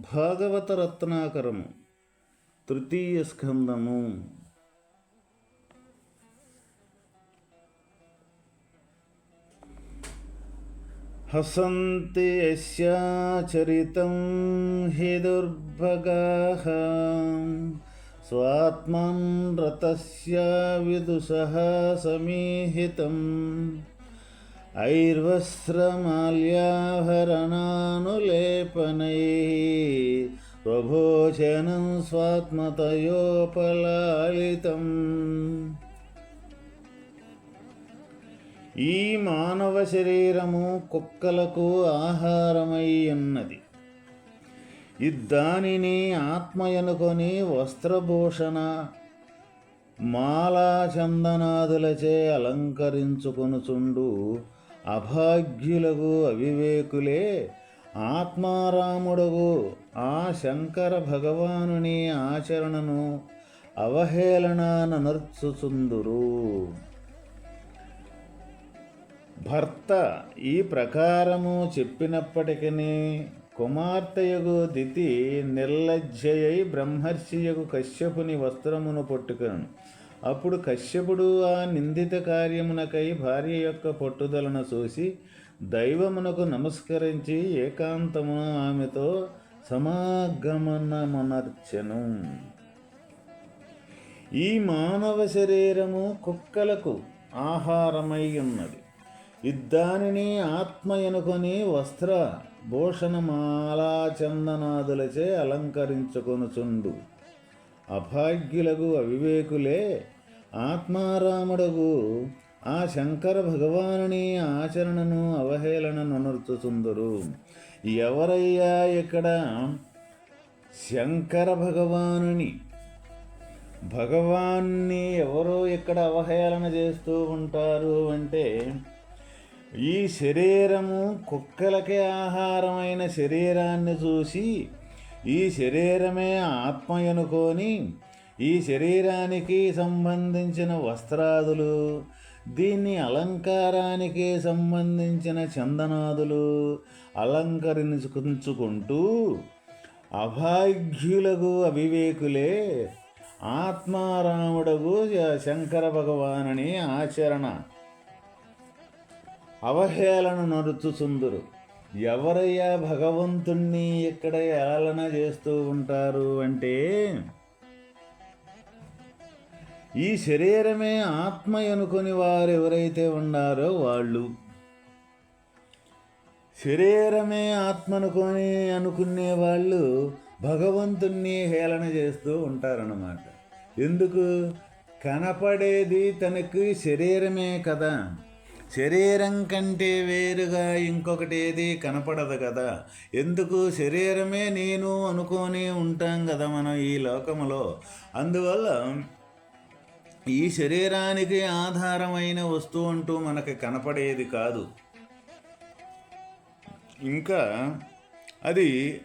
భాగవత రత్నాకరము తృతీయ స్కందము. హసంతి యస్యాచరితం హి దుర్భగాః స్వాత్మన్ రతస్య విదుషः సమీహితం. ऐर्वस्त्रमाल्याभरणानुलेपनैः स्वभोजनं స్వాత్మతయోపలాళితం ఈ మానవ శరీరము కుక్కలకు ఆహారమై ఉన్నది ఇద్దానిని ఆత్మయనుకొని వస్త్రభూషణ మాలా చందనాదులచే అలంకరించుకొనుచుండు అభాగ్యులకు అవివేకులే ఆత్మారాముడగు ఆ శంకర భగవానుని ఆచరణను అవహేళనానర్చుచుందురు భర్త ఈ ప్రకారము చెప్పినప్పటికీ కుమార్తెయగు దితి నిర్లజ్జయై బ్రహ్మర్షియగు కశ్యపుని వస్త్రమును పట్టుకను అప్పుడు కశ్యపుడు ఆ నిందిత కార్యమునకై భార్య యొక్క పట్టుదలను చూసి దైవమునకు నమస్కరించి ఏకాంతమున ఆమెతో సమాగమనమునర్చెను. ఈ మానవ శరీరము కుక్కలకు ఆహారమై ఉన్నది. ఇద్దానిని ఆత్మ ఎనుకొని వస్త్ర భూషణమాలా చందనాదులచే అలంకరించుకొనుచుండు. అభాగ్యులకు అవివేకులే ఆత్మారాముడగు ఆ శంకర భగవానుని ఆచరణను అవహేళనను నర్చుచుందరు ఎవరయ్యా ఇక్కడ? శంకర భగవానుని. భగవాన్ని ఎవరో ఇక్కడ అవహేళన చేస్తూ ఉంటారు అంటే ఈ శరీరము కుక్కలకే ఆహారమైన శరీరాన్ని చూసి ఈ శరీరమే ఆత్మ అనుకొని ఈ శరీరానికి సంబంధించిన వస్త్రాదులు దీన్ని అలంకారానికి సంబంధించిన చందనాదులు అలంకరించుకుంటూ అభాగ్యులకు అవివేకులే ఆత్మారాముడగు శంకర భగవానని ఆచరణ. అవహేళన నడుచుచుందురు. ఎవరయ్యా భగవంతుణ్ణి ఇక్కడ ఏళన చేస్తూ ఉంటారు అంటే ఈ శరీరమే ఆత్మ అనుకుని వారు ఎవరైతే ఉన్నారో వాళ్ళు. శరీరమే ఆత్మనుకొని అనుకునే వాళ్ళు భగవంతుణ్ణి హేళన చేస్తూ ఉంటారన్నమాట. ఎందుకు? కనపడేది తనకి శరీరమే కదా. శరీరం కంటే వేరుగా ఇంకొకటి ఏది కనపడదు కదా. ఎందుకు? శరీరమే నేను అనుకొని ఉంటాం కదా మనం ఈ లోకములో. అందువల్ల ఈ శరీరానికి ఆధారమైన వస్తువు అంటూ మనకి కనపడేది కాదు. ఇంకా అది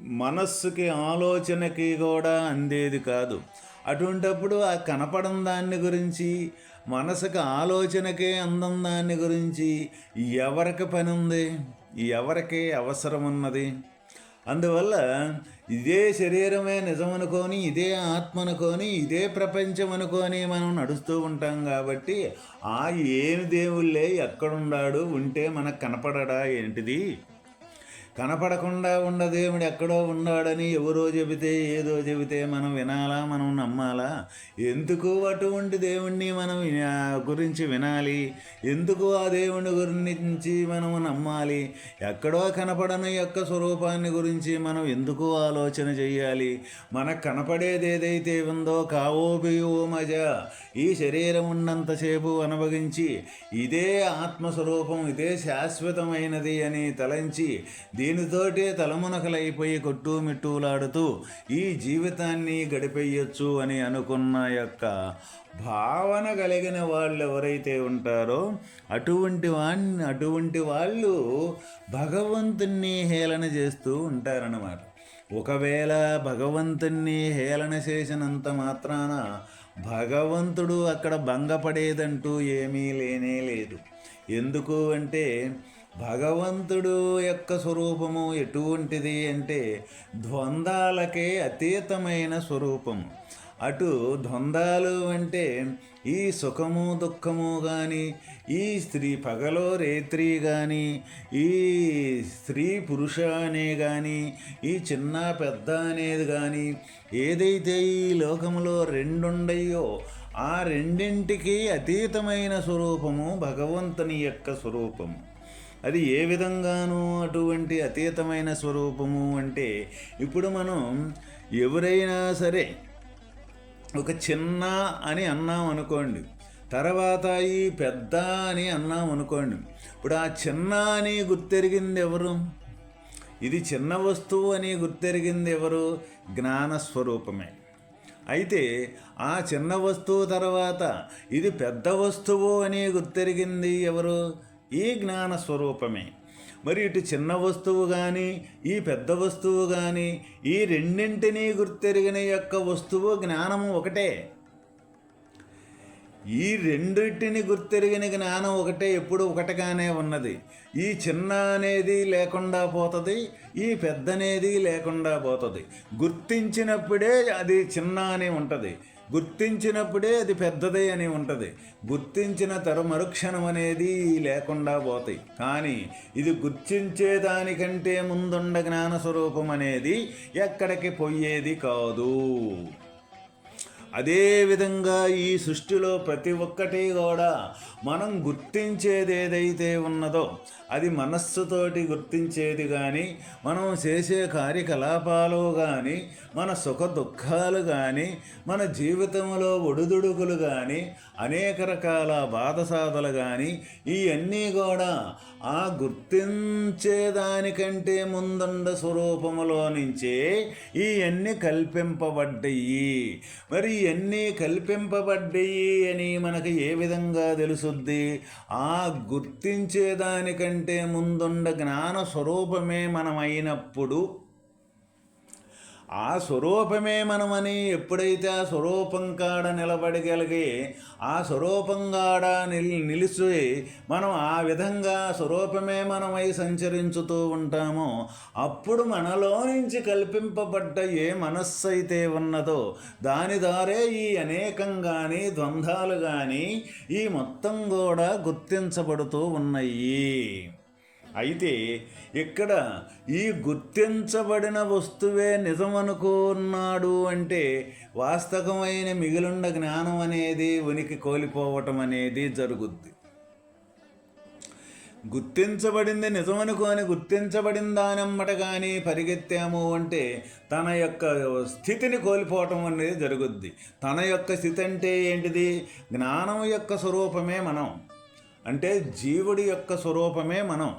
మనస్సుకి ఆలోచనకి కూడా అందేది కాదు. అటువంటప్పుడు ఆ కనపడం దాన్ని గురించి మనసుకు ఆలోచనకే అందం దాన్ని గురించి ఎవరికి పని ఉంది? ఎవరికి అవసరం ఉన్నది అందువల్ల ఇదే శరీరమే నిజం అనుకొని ఇదే ఆత్మ అనుకొని ఇదే ప్రపంచం అనుకొని మనం నడుస్తూ ఉంటాం కాబట్టి ఆ ఏమి దేవుళ్ళే ఎక్కడున్నాడు ఉంటే మనకు కనపడడా ఏంటిది? కనపడకుండా ఉన్న దేవుడు ఎక్కడో ఉన్నాడని ఎవరో చెబితే ఏదో చెబితే మనం వినాలా మనం నమ్మాలా? ఎందుకు అటువంటి దేవుణ్ణి మనం గురించి వినాలి? ఎందుకు ఆ దేవుని గురించి మనం నమ్మాలి? ఎక్కడో కనపడని యొక్క స్వరూపాన్ని గురించి మనం ఎందుకు ఆలోచన చేయాలి మనకు కనపడేది ఏదైతే ఉందో కావో బియో మజ. ఈ శరీరం ఉన్నంతసేపు అనుభవించి ఇదే ఆత్మస్వరూపం ఇదే శాశ్వతమైనది అని తలంచి దీనితోటే తలమునకలైపోయి కొట్టుమిట్టులాడుతూ ఈ జీవితాన్ని గడిపేయచ్చు అని అనుకున్న యొక్క భావన కలిగిన వాళ్ళు ఎవరైతే ఉంటారో అటువంటి వాణ్ణి అటువంటి వాళ్ళు భగవంతుణ్ణి హేళన చేస్తూ ఉంటారన్నమాట. ఒకవేళ భగవంతుణ్ణి హేళన చేసినంత మాత్రాన భగవంతుడు అక్కడ భంగపడేదంటూ ఏమీ లేనే లేదు. ఎందుకు అంటే భగవంతుడు యొక్క స్వరూపము ఎటువంటిది అంటే ద్వందాలకే అతీతమైన స్వరూపము అటు ద్వందాలు అంటే ఈ సుఖము దుఃఖము కానీ ఈ స్త్రీ పగలో రేత్రి కానీ ఈ స్త్రీ పురుష అనే కానీ ఈ చిన్న పెద్ద అనేది కానీ ఏదైతే ఈ లోకంలో రెండుండయో ఆ రెండింటికి అతీతమైన స్వరూపము భగవంతుని యొక్క స్వరూపము. అది ఏ విధంగానూ అటువంటి అతీతమైన స్వరూపము అంటే ఇప్పుడు మనం ఎవరైనా సరే ఒక చిన్న అని అన్నాం అనుకోండి తర్వాత ఈ పెద్ద అని అన్నాం అనుకోండి ఇప్పుడు ఆ చిన్న అని గుర్తెరిగింది ఎవరు? ఇది చిన్న వస్తువు అని గుర్తెరిగింది ఎవరు? జ్ఞానస్వరూపమే అయితే ఆ చిన్న వస్తువు తర్వాత ఇది పెద్ద వస్తువు అని గుర్తెరిగింది ఎవరు? ఈ జ్ఞాన స్వరూపమే. మరి ఇటు చిన్న వస్తువు కానీ ఈ పెద్ద వస్తువు కానీ ఈ రెండింటినీ గుర్తెరిగిన యొక్క వస్తువు జ్ఞానము ఒకటే. ఈ రెండింటిని గుర్తెరిగిన జ్ఞానం ఒకటే ఎప్పుడు ఒకటిగానే ఉన్నది. ఈ చిన్న అనేది లేకుండా పోతుంది ఈ పెద్ద అనేది లేకుండా పోతుంది. గుర్తించినప్పుడే అది చిన్న అని ఉంటుంది. గుర్తించినప్పుడే అది పెద్దదే అని ఉంటుంది. గుర్తించిన తర మరుక్షణం అనేది లేకుండా పోతాయి. కానీ ఇది గుర్తించేదానికంటే ముందుండ జ్ఞాన స్వరూపం అనేది ఎక్కడికి పోయేది కాదు. అదేవిధంగా ఈ సృష్టిలో ప్రతి ఒక్కటి కూడా మనం గుర్తించేది ఏదైతే ఉన్నదో అది మనస్సుతోటి గుర్తించేది కానీ మనం చేసే కార్యకలాపాలు కానీ మన సుఖ దుఃఖాలు కానీ మన జీవితంలో ఒడిదుడుకులు కానీ అనేక రకాల బాధసాధలు కానీ ఇవన్నీ కూడా ఆ గుర్తించేదానికంటే ముందుండ స్వరూపములో నుంచే ఇవన్నీ కల్పింపబడ్డాయి. మరి అన్నీ కల్పింపబడ్డాయి అని మనకు ఏ విధంగా తెలుసుద్ది? ఆ గుర్తించేదానికంటే ముందుండ జ్ఞాన స్వరూపమే మనమైనప్పుడు ఆ స్వరూపమే మనమని ఎప్పుడైతే ఆ స్వరూపం కాడ నిలబడగలిగి ఆ స్వరూపం కాడ నిల్ నిలిచి మనం ఆ విధంగా స్వరూపమే మనమై సంచరించుతూ ఉంటామో అప్పుడు మనలో నుంచి కల్పింపబడ్డ ఏ మనస్సు అయితే ఉన్నదో దాని దారే ఈ అనేకం కానీ ద్వంద్వాలు కానీ ఈ మొత్తం కూడా గుర్తించబడుతూ ఉన్నాయి అయితే ఇక్కడ ఈ గుర్తించబడిన వస్తువే నిజమనుకున్నాడు అంటే వాస్తవమైన మిగిలిన జ్ఞానం అనేది ఉనికి కోల్పోవటం అనేది జరుగుద్ది. గుర్తించబడింది నిజమనుకోని గుర్తించబడిన దానమ్మట కానీ పరిగెత్తాము అంటే తన యొక్క స్థితిని కోల్పోవటం అనేది జరుగుద్ది. తన యొక్క స్థితి అంటే ఏంటిది? జ్ఞానం యొక్క స్వరూపమే మనం. అంటే జీవుడి యొక్క స్వరూపమే మనం.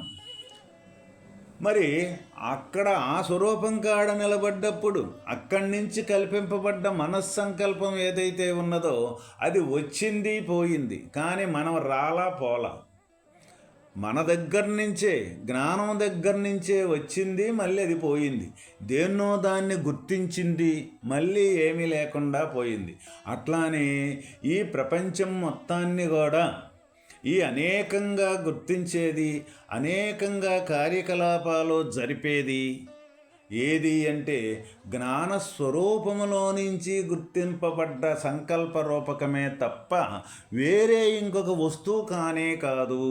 మరి అక్కడ ఆ స్వరూపం కాడ నిలబడ్డప్పుడు అక్కడి నుంచి కల్పింపబడ్డ మనస్సంకల్పం ఏదైతే ఉన్నదో అది వచ్చింది పోయింది. కానీ మనం రాలా పోలా. మన దగ్గర నుంచే జ్ఞానం దగ్గర నుంచే వచ్చింది మళ్ళీ అది పోయింది. దేన్నో దాన్ని గుర్తించింది మళ్ళీ ఏమీ లేకుండా పోయింది. అట్లానే ఈ ప్రపంచం మొత్తాన్ని కూడా ఈ అనేకంగా గుర్తించేది అనేకంగా కార్యకలాపాలు జరిపేది. ఏది అంటే జ్ఞాన స్వరూపములో నుంచి గుర్తింపబడ్డ సంకల్ప రూపకమే తప్ప వేరే ఇంకొక వస్తువు కానే కాదు.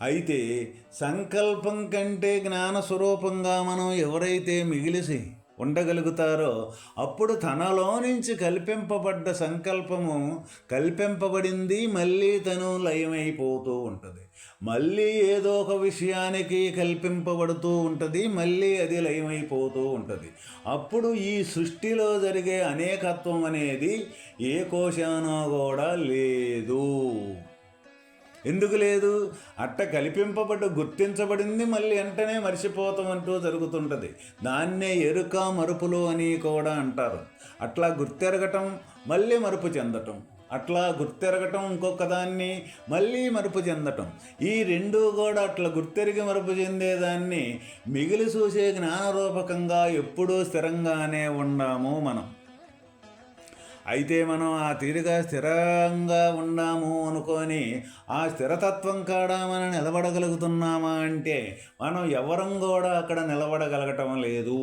అయితే సంకల్పం కంటే జ్ఞాన స్వరూపంగా మనం ఎవరైతే మిగిలిసి ఉండగలుగుతారో అప్పుడు తనలో నుంచి కల్పింపబడ్డ సంకల్పము కల్పింపబడింది మళ్ళీ తను లయమైపోతూ ఉంటుంది. మళ్ళీ ఏదో ఒక విషయానికి కల్పింపబడుతూ ఉంటుంది మళ్ళీ అది లయమైపోతూ ఉంటుంది. అప్పుడు ఈ సృష్టిలో జరిగే అనేకత్వం అనేది ఏ కోశానో కూడా లేదు. ఎందుకు లేదు? అట్ట కల్పింపబడ్డ గుర్తించబడింది మళ్ళీ వెంటనే మర్చిపోతాం అంటూ జరుగుతుంటుంది. దాన్నే ఎరుక మరుపులు అని కూడా అంటారు. అట్లా గుర్తెరగటం మళ్ళీ మరుపు చెందటం. అట్లా గుర్తెరగటం ఇంకొక దాన్ని మళ్ళీ మరుపు చెందటం. ఈ రెండు కూడా అట్లా గుర్తెరిగి మరుపు చెందేదాన్ని మిగిలి చూసే జ్ఞానరూపకంగా ఎప్పుడూ స్థిరంగానే ఉన్నాము మనం. అయితే మనం ఆ తీరుగా స్థిరంగా ఉన్నాము అనుకొని ఆ స్థిరతత్వం కాడ మనం నిలబడగలుగుతున్నామా అంటే మనం ఎవరం కూడా అక్కడ నిలబడగలగటం లేదు.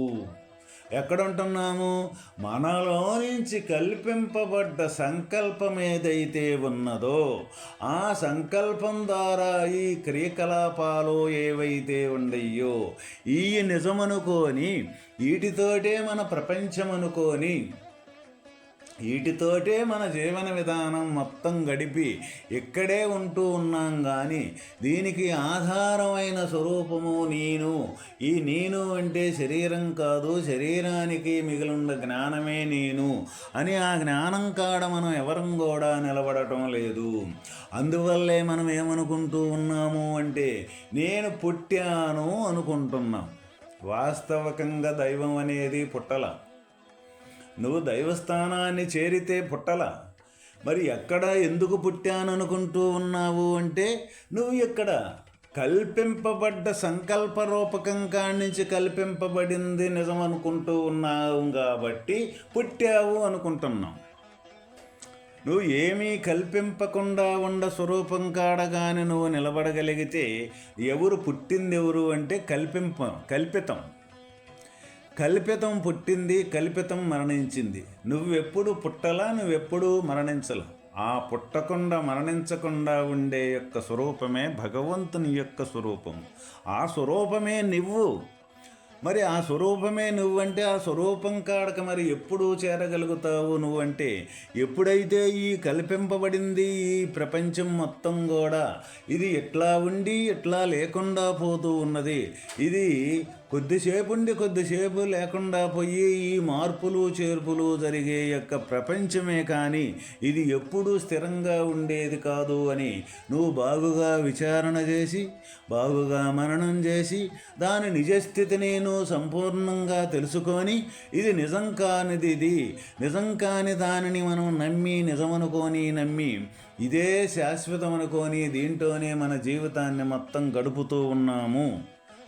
ఎక్కడ ఉంటున్నాము మనలో నుంచి కల్పింపబడ్డ సంకల్పం ఏదైతే ఉన్నదో ఆ సంకల్పం ద్వారా ఈ క్రియకలాపాలు ఏవైతే ఉండయో ఈ నిజమనుకొని వీటితోటే మన ప్రపంచం అనుకొని వీటితోటే మన జీవన విధానం మొత్తం గడిపి ఇక్కడే ఉంటూ ఉన్నాం కానీ దీనికి ఆధారమైన స్వరూపము నేను. ఈ నేను అంటే శరీరం కాదు శరీరానికి మిగిలిన జ్ఞానమే నేను అని ఆ జ్ఞానం కాడ మనం ఎవరం కూడా నిలబడటం లేదు. అందువల్లే మనం ఏమనుకుంటూ ఉన్నాము అంటే నేను పుట్టాను అనుకుంటున్నాం. వాస్తవకంగా దైవం అనేది పుట్టల. నువ్వు దైవస్థానాన్ని చేరితే పుట్టల? మరి ఎక్కడ ఎందుకు పుట్టాననుకుంటూ ఉన్నావు అంటే నువ్వు ఇక్కడ కల్పింపబడ్డ సంకల్ప రూపకం కాడి నుంచి కల్పింపబడింది నిజం అనుకుంటూ ఉన్నావు కాబట్టి పుట్టావు అనుకుంటున్నావు నువ్వు ఏమీ కల్పింపకుండా ఉండ స్వరూపం కాడగానే నువ్వు నిలబడగలిగితే ఎవరు పుట్టింది ఎవరు అంటే కల్పింప కల్పితం. కల్పితం పుట్టింది కల్పితం మరణించింది. నువ్వెప్పుడు పుట్టలా నువ్వెప్పుడు మరణించలా? ఆ పుట్టకుండా మరణించకుండా ఉండే యొక్క స్వరూపమే భగవంతుని యొక్క స్వరూపం. ఆ స్వరూపమే నువ్వు. మరి ఆ స్వరూపమే నువ్వంటే ఆ స్వరూపం కాడక మరి ఎప్పుడు చేరగలుగుతావు నువ్వంటే? ఎప్పుడైతే ఈ కల్పింపబడింది ఈ ప్రపంచం మొత్తం కూడా ఇది ఎట్లా ఉండి ఎట్లా లేకుండా పోతూ ఉన్నది? ఇది కొద్దిసేపు ఉండి కొద్దిసేపు లేకుండా పోయి ఈ మార్పులు చేర్పులు జరిగే యొక్క ప్రపంచమే కానీ ఇది ఎప్పుడూ స్థిరంగా ఉండేది కాదు అని నువ్వు బాగుగా విచారణ చేసి బాగుగా మననం చేసి దాని నిజస్థితిని నువ్వు సంపూర్ణంగా తెలుసుకొని ఇది నిజం కానిది ఇది నిజం కాని దానిని మనం నమ్మి నిజమనుకొని నమ్మి ఇదే శాశ్వతం అనుకొని దీంట్లోనే మన జీవితాన్ని మొత్తం గడుపుతూ ఉన్నాము.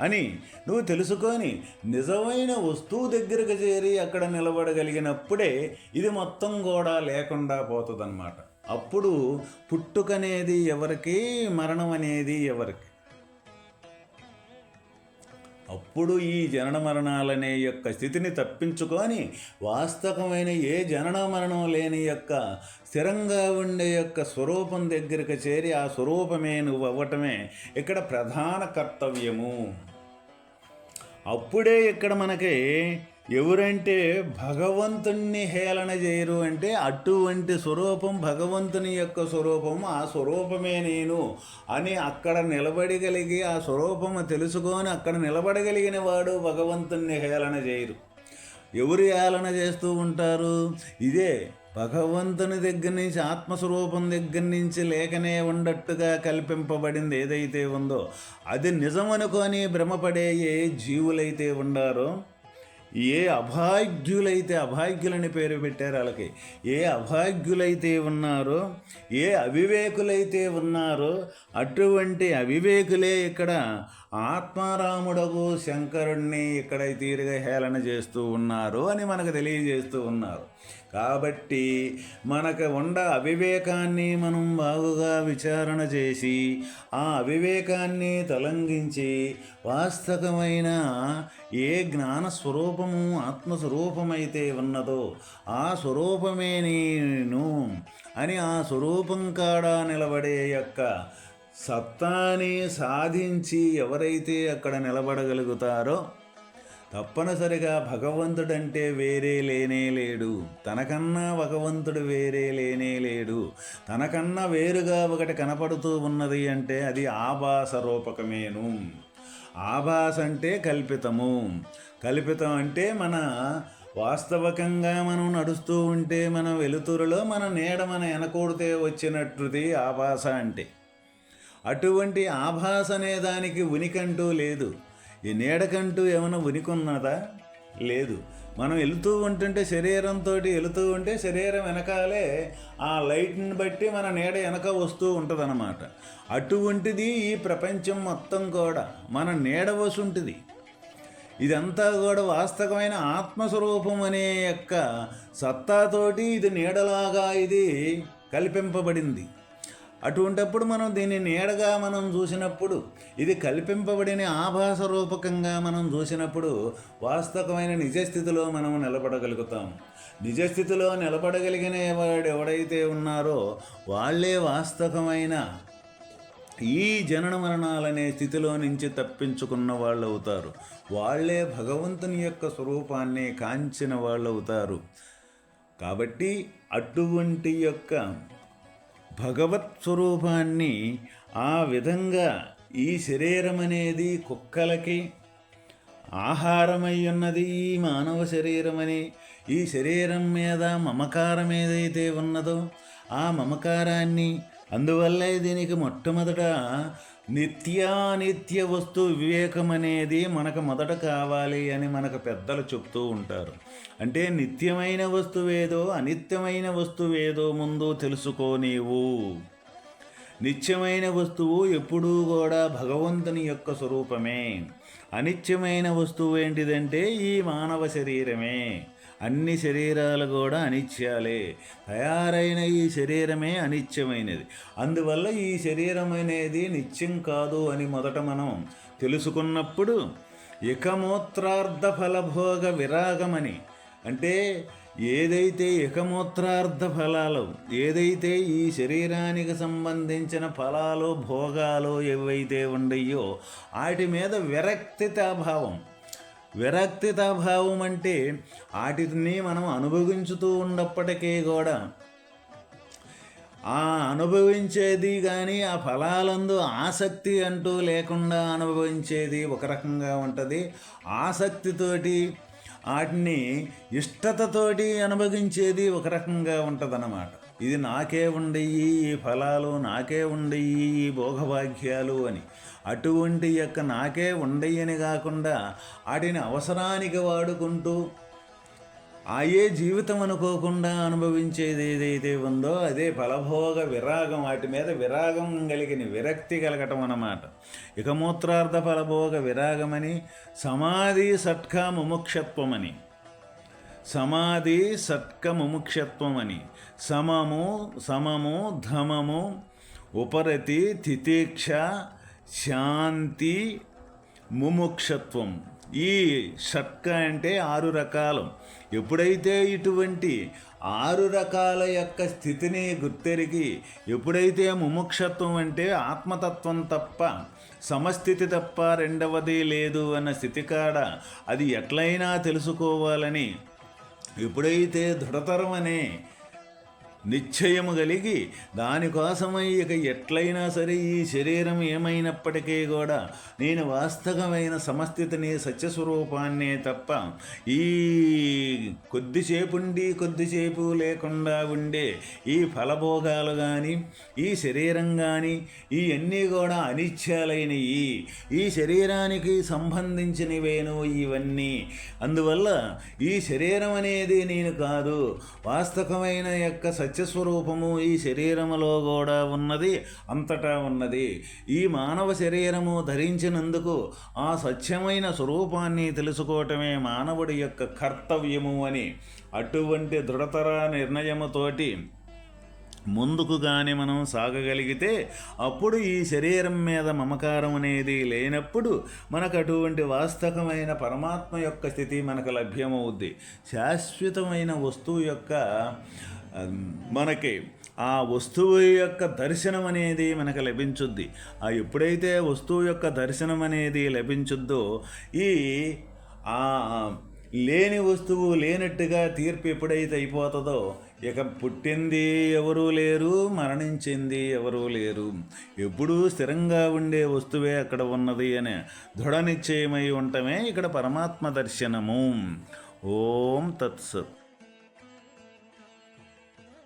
అని నువ్వు తెలుసుకొని నిజమైన వస్తువు దగ్గరకు చేరి అక్కడ నిలబడగలిగినప్పుడే ఇది మొత్తం కూడా లేకుండా పోతుందన్నమాట. అప్పుడు పుట్టుకనేది ఎవరికి మరణం అనేది ఎవరికి. అప్పుడు ఈ జనన మరణాలనే యొక్క స్థితిని తప్పించుకొని వాస్తవమైన ఏ జనన మరణం లేని యొక్క స్థిరంగా ఉండే యొక్క స్వరూపం దగ్గరికి చేరి ఆ స్వరూపమే నువ్వు అవ్వటమే ఇక్కడ ప్రధాన కర్తవ్యము. అప్పుడే ఇక్కడ మనకి ఎవరంటే భగవంతుణ్ణి హేళన చేయరు అంటే అటువంటి స్వరూపం భగవంతుని యొక్క స్వరూపం ఆ స్వరూపమే నేను అని అక్కడ నిలబడగలిగి ఆ స్వరూపము తెలుసుకొని అక్కడ నిలబడగలిగిన వాడు భగవంతుణ్ణి హేళన చేయరు. ఎవరు హేళన చేస్తూ ఉంటారు? ఇదే భగవంతుని దగ్గర నుంచి ఆత్మస్వరూపం దగ్గర నుంచి లేకనే ఉండట్టుగా కల్పింపబడింది ఏదైతే ఉందో అది నిజమనుకొని భ్రమపడే ఏ జీవులైతే ఉండారో ఏ అభాగ్యులైతే అభాగ్యులని పేరు పెట్టారు వాళ్ళకి ఏ అభాగ్యులైతే ఉన్నారో ఏ అవివేకులైతే ఉన్నారో అటువంటి అవివేకులే ఇక్కడ ఆత్మారాముడవు శంకరుణ్ణి ఇక్కడ తీరుగా హేళన చేస్తూ ఉన్నారు అని మనకు తెలియజేస్తూ ఉన్నారు. కాబట్టి మనకు ఉండ అవివేకాన్ని మనం బాగుగా విచారణ చేసి ఆ అవివేకాన్ని తొలగించి వాస్తవమైన ఏ జ్ఞాన స్వరూపము ఆత్మస్వరూపమైతే ఉన్నదో ఆ స్వరూపమే నేను అని ఆ స్వరూపం కాడ నిలబడే యొక్క సత్తాని సాధించి ఎవరైతే అక్కడ నిలబడగలుగుతారో తప్పనిసరిగా భగవంతుడంటే వేరే లేనే లేడు. తనకన్నా భగవంతుడు వేరే లేనే లేడు. తనకన్నా వేరుగా ఒకటి కనపడుతూ ఉన్నది అంటే అది ఆభాస రూపకమేను ఆభాస అంటే కల్పితము. కల్పితం అంటే మన వాస్తవకంగా మనం నడుస్తూ ఉంటే మన వెలుతురులో మన నీడ మన వెనకూడితే వచ్చినట్టుది ఆభాస అంటే. అటువంటి ఆభాస అనే దానికి ఉనికంటూ లేదు. ఈ నీడకంటూ ఏమైనా ఉనికున్నదా లేదు. మనం వెళుతూ ఉంటుంటే శరీరంతో వెళుతూ ఉంటే శరీరం వెనకాలే ఆ లైట్ని బట్టి మన నీడ వెనక వస్తూ ఉంటుందన్నమాట. అటువంటిది ఈ ప్రపంచం మొత్తం కూడా మన నీడ వసుంటుంది. ఇదంతా కూడా వాస్తవమైన ఆత్మస్వరూపం అనే యొక్క సత్తాతోటి ఇది నీడలాగా ఇది కల్పింపబడింది. అటువంటప్పుడు మనం దీన్ని నీడగా మనం చూసినప్పుడు ఇది కల్పింపబడిన ఆభాస రూపకంగా మనం చూసినప్పుడు వాస్తవమైన నిజస్థితిలో మనం నిలబడగలుగుతాం. నిజస్థితిలో నిలబడగలిగిన వాడు ఎవడైతే ఉన్నారో వాళ్ళే వాస్తవమైన ఈ జనన మరణాలనే స్థితిలో నుంచి తప్పించుకున్న వాళ్ళు అవుతారు. వాళ్ళే భగవంతుని యొక్క స్వరూపాన్ని కాంచిన వాళ్ళు అవుతారు. కాబట్టి అటువంటి యొక్క భగవత్ స్వరూపాన్ని ఆ విధంగా ఈ శరీరం అనేది కుక్కలకి ఆహారమై ఉన్నది ఈ మానవ శరీరమని ఈ శరీరం మీద మమకారం ఏదైతే ఉన్నదో ఆ మమకారాన్ని అందువల్లే దీనికి మొట్టమొదట నిత్యానిత్య వస్తు వివేకం అనేది మనకు మొదట కావాలి అని మనకు పెద్దలు చెప్తూ ఉంటారు. అంటే నిత్యమైన వస్తువేదో అనిత్యమైన వస్తువేదో ముందు తెలుసుకో నీవు. నిత్యమైన వస్తువు ఎప్పుడూ కూడా భగవంతుని యొక్క స్వరూపమే. అనిత్యమైన వస్తువు ఏంటిదంటే ఈ మానవ శరీరమే. అన్ని శరీరాలు కూడా అనిత్యాలే. తయారైన ఈ శరీరమే అనిత్యమైనది. అందువల్ల ఈ శరీరం అనేది నిత్యం కాదు అని మొదట మనం తెలుసుకున్నప్పుడు ఇకమూత్రార్థ ఫలభోగ విరాగమని అంటే ఏదైతే ఇకమూత్రార్థ ఫలాలు ఏదైతే ఈ శరీరానికి సంబంధించిన ఫలాలు భోగాలు ఏవైతే ఉండయో వాటి మీద విరక్తితాభావం విరక్తితాభావం అంటే వాటిని మనం అనుభవించుతూ ఉన్నప్పటికీ కూడా ఆ అనుభవించేది కానీ ఆ ఫలాలందు ఆసక్తి అంటూ లేకుండా అనుభవించేది ఒక రకంగా ఉంటుంది. ఆసక్తితోటి వాటిని ఇష్టతతోటి అనుభవించేది ఒక రకంగా ఉంటుందన్నమాట. ఇది నాకే ఉండయి ఈ ఫలాలు నాకే ఉండయి ఈ భోగభాగ్యాలు అని. అటువంటి యొక్క నాకే ఉండయని కాకుండా వాటిని అవసరానికి వాడుకుంటూ ఆయే జీవితం అనుకోకుండా అనుభవించేది ఏదైతే ఉందో అదే ఫలభోగ విరాగం. వాటి మీద విరాగం కలిగిన విరక్తి కలగటం అన్నమాట. ఇక మూత్రార్థ ఫలభోగ విరాగమని సమాధి సట్కా ముముక్షత్వమని. సమాధి సత్కముముక్షత్వం ముముక్షత్వమని సమము సమము ధమము ఉపరతి తితీక్ష శాంతి ముముక్షత్వం. ఈ షట్క అంటే ఆరు రకాలు. ఎప్పుడైతే ఇటువంటి ఆరు రకాల యొక్క స్థితిని గుర్తెరిగి ఎప్పుడైతే ముముక్షత్వం అంటే ఆత్మతత్వం తప్ప సమస్థితి తప్ప రెండవది లేదు అన్న స్థితి కాడ అది ఎట్లయినా తెలుసుకోవాలని ఎప్పుడైతే దృఢతరం అనే నిశ్చయము కలిగి దానికోసమై ఇక ఎట్లయినా సరే ఈ శరీరం ఏమైనప్పటికీ కూడా నేను వాస్తవమైన సమస్థితిని సత్యస్వరూపాన్నే తప్ప ఈ కొద్దిసేపు ఉండి కొద్దిసేపు లేకుండా ఉండే ఈ ఫలభోగాలు కానీ ఈ శరీరం కానీ ఇవన్నీ కూడా అనిత్యాలైనవి ఈ శరీరానికి సంబంధించినవేను ఇవన్నీ. అందువల్ల ఈ శరీరం అనేది నేను కాదు. వాస్తవమైన యొక్క సత్య సత్యస్వరూపము ఈ శరీరములో కూడా ఉన్నది అంతటా ఉన్నది. ఈ మానవ శరీరము ధరించినందుకు ఆ సత్యమైన స్వరూపాన్ని తెలుసుకోవటమే మానవుడి యొక్క కర్తవ్యము అని అటువంటి దృఢతర నిర్ణయముతోటి ముందుకు కానీ మనం సాగగలిగితే అప్పుడు ఈ శరీరం మీద మమకారం అనేది లేనప్పుడు మనకు అటువంటి వాస్తవమైన పరమాత్మ యొక్క స్థితి మనకు లభ్యమవుద్ది. శాశ్వతమైన వస్తువు యొక్క మనకి ఆ వస్తువు యొక్క దర్శనం అనేది మనకు లభించుద్ది. ఆ ఎప్పుడైతే వస్తువు యొక్క దర్శనం అనేది లభించుద్దో ఈ ఆ లేని వస్తువు లేనట్టుగా తీర్పు ఎప్పుడైతే అయిపోతుందో ఇక పుట్టింది ఎవరూ లేరు మరణించింది ఎవరూ లేరు. ఎప్పుడూ స్థిరంగా ఉండే వస్తువే అక్కడ ఉన్నది అని దృఢ నిశ్చయమై ఉండటమే ఇక్కడ పరమాత్మ దర్శనము. ఓం తత్సత్.